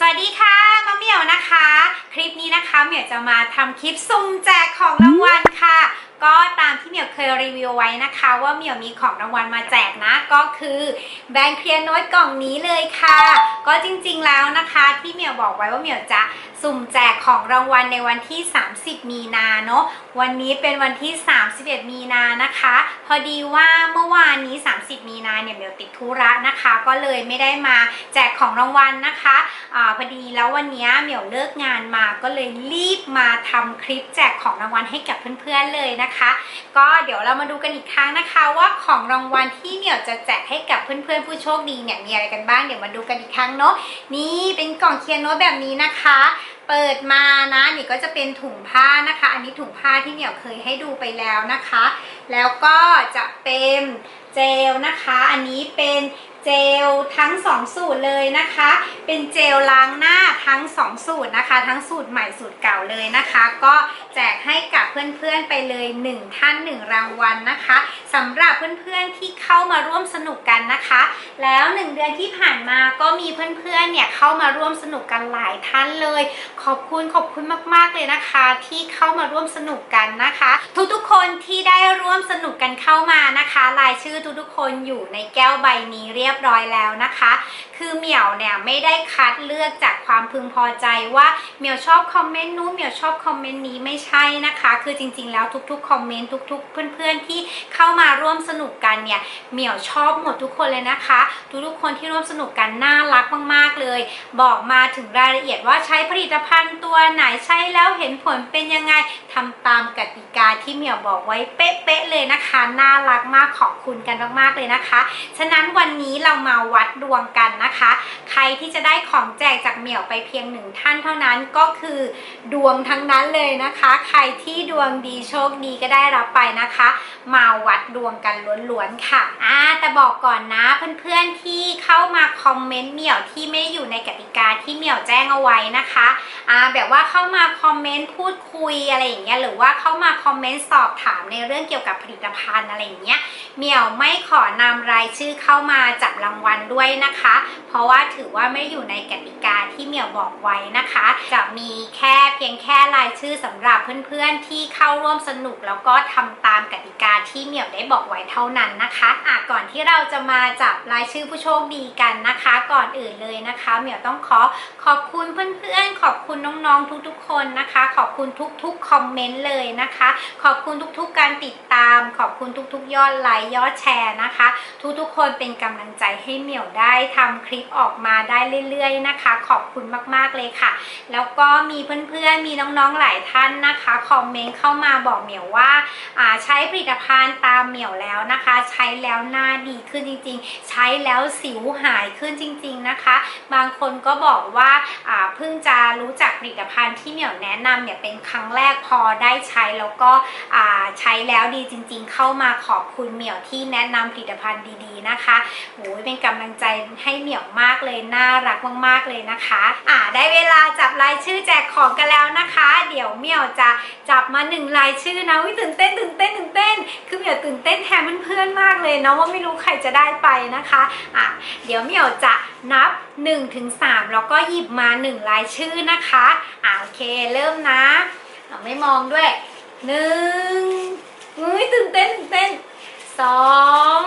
สวัสดีค่ะมะเหมี่ยวนะคะ คลิปนี้นะคะเหมี่ยวจะมาทำคลิปซุ่มแจกของรางวัลค่ะ ก็ตามที่เหมียวเคยรีวิวไว้นะคะว่าเหมียวมีของรางวัลมาแจกนะก็คือแบงค์เคลียร์โน้ตกล่องนี้เลยค่ะ ก็จริงๆแล้วนะคะที่เหมียวบอกไว้ว่าเหมียวจะสุ่มแจกของรางวัลในวันที่ 30 มีนาเนาะวันนี้เป็นวันที่ 31 มีนานะคะ พอดีว่าเมื่อวานนี้ 30 มีนาเนี่ยเหมียวติดธุระนะคะ ก็เลยไม่ได้มาแจกของรางวัลนะคะอาพอดีแล้ววันนี้เหมียวเลิกงานมาก็เลยรีบมาทำคลิปแจกของรางวัลให้กับเพื่อนๆเลยนะคะก็เดี๋ยวเรามาดูกันอีกครั้งนะคะว่าของรางวัลที่เหมียวจะแจกให้กับเพื่อนๆผู้โชคดีเนี่ยมีอะไรกันบ้างเดี๋ยวมาดูกันอีกครั้งเนาะนี่เป็นกล่องเคียร์โน้ตแบบนี้นะคะ เปิดมานะนี่ก็จะเป็นถุงผ้านะคะ อันนี้ถุงผ้าที่เหมียวเคยให้ดูไปแล้วนะคะ แล้วก็จะเป็นเจลนะคะ อันนี้เป็น เจลทั้ง 2 สูตรเลยนะคะ เป็นเจลล้างหน้าทั้ง 2 สูตรนะคะ ทั้งสูตรใหม่สูตรเก่าเลยนะคะ ก็แจกให้กับเพื่อนๆไปเลย 1 ท่าน 1 รางวัลนะคะสำหรับเพื่อนๆที่เข้ามาร่วมสนุกกันนะคะ แล้ว 1 เดือนที่ผ่านมาก็มีเพื่อนๆเนี่ยเข้ามาร่วมสนุกกันหลายท่านเลย ขอบคุณขอบคุณมากๆเลยนะคะ ที่เข้ามาร่วมสนุกกันนะคะ ทุกๆคนที่ได้ร่วมสนุกกันเข้ามานะคะรายชื่อทุกๆคนอยู่ในแก้วใบนี้เรียบร้อยแล้วนะคะ คือเหมียวเนี่ยไม่ได้คัดเลือกจากความพึงพอใจว่าเหมียวชอบคอมเมนต์นู้นเหมียวชอบคอมเมนต์นี้ไม่ใช่นะคะ คือจริงๆ แล้วทุกๆคอมเมนต์ทุก ๆ เพื่อนๆที่เข้ามาร่วมสนุกกันเนี่ยเหมียวชอบหมดทุกคนเลยนะคะ ทุกๆคนที่ร่วมสนุกกันน่ารักมากๆเลย บอกมาถึงรายละเอียดว่าใช้ผลิตภัณฑ์ตัวไหนใช้แล้วเห็นผลเป็นยังไงทำตามกติกาที่เหมียวบอกไว้เป๊ะๆเลยนะคะ น่ารักมากขอบคุณกันมากๆเลยนะคะ ฉะนั้นวันนี้เรามาวัดดวงกันนะคะ ใครที่จะได้ของแจกจากเหมี่ยวไปเพียงหนึ่งท่านเท่านั้นก็คือดวงทั้งนั้นเลยนะคะ ใครที่ดวงดีโชคดีก็ได้รับไปนะคะ มาวัดดวงกันล้วนๆค่ะอ่าแต่บอกก่อนนะเพื่อนๆที่เข้ามาคอมเมนต์เหมี่ยวที่ไม่อยู่ในกติกาที่เหมี่ยวแจ้งเอาไว้นะคะอ่าแบบว่าเข้ามาคอมเมนต์พูดคุยอะไรอย่างเงี้ยหรือว่าเข้ามาคอมเมนต์สอบถามในเรื่องเกี่ยวกับผลิตภัณฑ์อะไรอย่างเงี้ยเหมี่ยวไม่ขอนำรายชื่อเข้ามาจับรางวัลด้วยนะคะ เพราะว่าถือว่าไม่อยู่ในกติกา ที่เหมียวบอกไว้นะคะ จะมีแค่เพียงแค่รายชื่อสำหรับเพื่อนๆที่เข้าร่วมสนุกแล้วก็ทำตามกติกาที่เหมียวได้บอกไว้เท่านั้นนะคะอะก่อนที่เราจะมาจับรายชื่อผู้โชคดีกันนะคะ ก่อนอื่นเลยนะคะเหมียวต้องขอขอบคุณเพื่อนๆ ขอบคุณน้องๆทุกๆ คนนะคะ ขอบคุณทุกๆคอมเมนต์เลยนะคะ ขอบคุณทุกๆการติดตาม ขอบคุณทุกๆ ยอดไลค์ยอดแชร์นะคะ ทุกๆคนเป็นกำลังใจให้เหมียวได้ทำคลิปออกมาได้เรื่อยๆนะคะ ขอบคุณมากๆเลยค่ะ แล้วก็มีเพื่อนๆมีน้องๆหลายท่านนะคะคอมเมนต์เข้ามาบอกเหมียวว่าใช้ผลิตภัณฑ์ตามเหมียวแล้วนะคะ ใช้แล้วหน้าดีขึ้นจริง ๆ ใช้แล้วสิวหายขึ้นจริง ๆนะคะ บางคนก็บอกว่าเพิ่งจะรู้จักผลิตภัณฑ์ที่เหมียวแนะนำเนี่ยเป็นครั้งแรกพอได้ใช้แล้วก็ใช้แล้วดีจริง ๆ เข้ามาขอบคุณเหมียวที่แนะนำผลิตภัณฑ์ดีๆนะคะโอ้ยเป็นกำลังใจให้เหมียวมากเลยน่ารักมากๆเลยนะคะอ่าได้เวลาจับรายชื่อแจกของกันแล้วนะคะ เดี๋ยวเมี่ยวจะจับมาหนึ่งรายชื่อนะวิตื่นเต้นตื่นเต้นตื่นเต้น คือเมี่ยวตื่นเต้นแทนเพื่อนๆมากเลยเนาะว่าไม่รู้ใครจะได้ไปนะคะอะเดี๋ยวเมี่ยวจะนับ1ถึงแล้วก็หยิบมา1รายชื่อนะคะอ่าโอเคเริ่มนะเราไม่มองด้วยหนึ่งอุ้ยตื่นเต้นตื่นเต้นสอง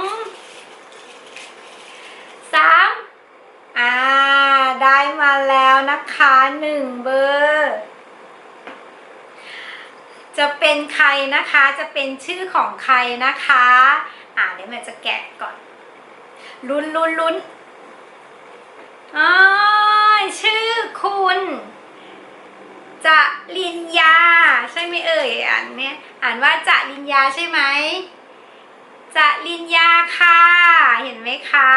สามอ่า มาแล้วนะคะหนึ่งเบอร์ จะเป็นใครนะคะจะเป็นชื่อของใครนะคะ อ่าเดี๋ยวแม่จะแกะก่อน ลุ้นลุ้นลุ้นอชื่อคุณ จะลินยา ใช่ไหมเอ่ยอ่านเนี่ยอ่านว่าจะลินยาใช่ไหมจะลินยาค่ะ เห็นไหมคะ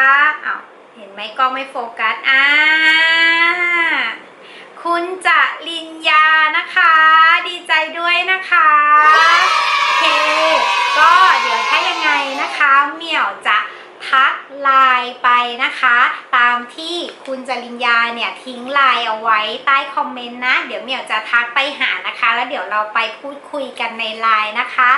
อ้าว เห็นไหมกล้องไม่โฟกัส อ่า คุณจะลินยานะคะ ดีใจด้วยนะคะโอเค ก็เดี๋ยวถ้ายัง ไงนะคะเหมี่ยวจะทักไปนะคะ ตามที่คุณจริญญาเนี่ยทิ้งไลน์เอาไว้ใต้คอมเมนต์นะ เดี๋ยวเหมียวจะทักไปหานะคะ แล้วเดี๋ยวเราไปพูดคุยกันในไลน์นะคะ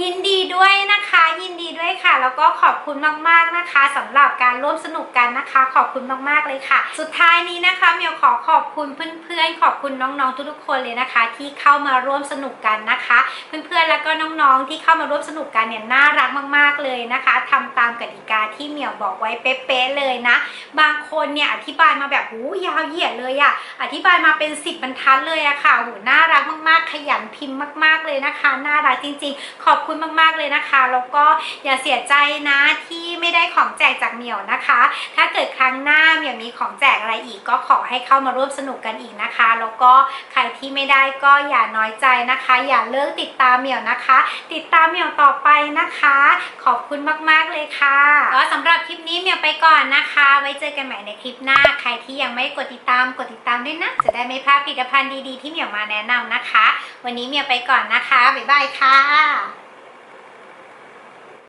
ยินดีด้วยนะคะ ยินดีด้วยค่ะ แล้วก็ขอบคุณมากๆนะคะสำหรับการร่วมสนุกกันนะคะ ขอบคุณมากๆเลยค่ะ สุดท้ายนี้นะคะเหมียวขอขอบคุณเพื่อนๆ ขอบคุณน้องๆทุกๆคนเลยนะคะ ที่เข้ามาร่วมสนุกกันนะคะ เพื่อนๆแล้วก็น้องๆที่เข้ามาร่วมสนุกกันเนี่ยน่ารักมาก ๆเลยนะคะทำตามกติกาที่เหมียวบอกไว้เป๊ะๆเลยนะ บางคนเนี่ยอธิบายมาแบบหูยาวเหยียดเลยอะอธิบายมาเป็น10บบรรทัดเลยอะค่ะหูน่ารักมากๆ ขยันพิมพ์มาก ๆเลยนะคะ น่ารักจริง ๆ ขอบคุณมากๆเลยนะคะ แล้วก็อย่าเสียใจนะที่ไม่ได้ของแจกจากเหมียวนะคะ ถ้าเกิดครั้งหน้าเหมียวมีของแจกอะไรอีกก็ขอให้เข้ามาร่วมสนุกกันอีกนะคะ แล้วก็ใครที่ไม่ได้ก็อย่าน้อยใจนะคะ อย่าเลิกติดตามเหมียวนะคะ ติดตามเหมียวต่อไปนะคะ ขอบคุณมากๆเลยค่ะก็สำหรับคลิปนี้เหมียวไปก่อนนะคะ ไว้เจอกันใหม่ในคลิปหน้า ใครที่ยังไม่กดติดตามกดติดตามด้วยนะ จะได้ไม่พลาดผลิตภัณฑ์ดีๆที่เหมียวมาแนะนำนะคะ วันนี้เหมียวไปก่อนนะคะ บ๊ายบายค่ะ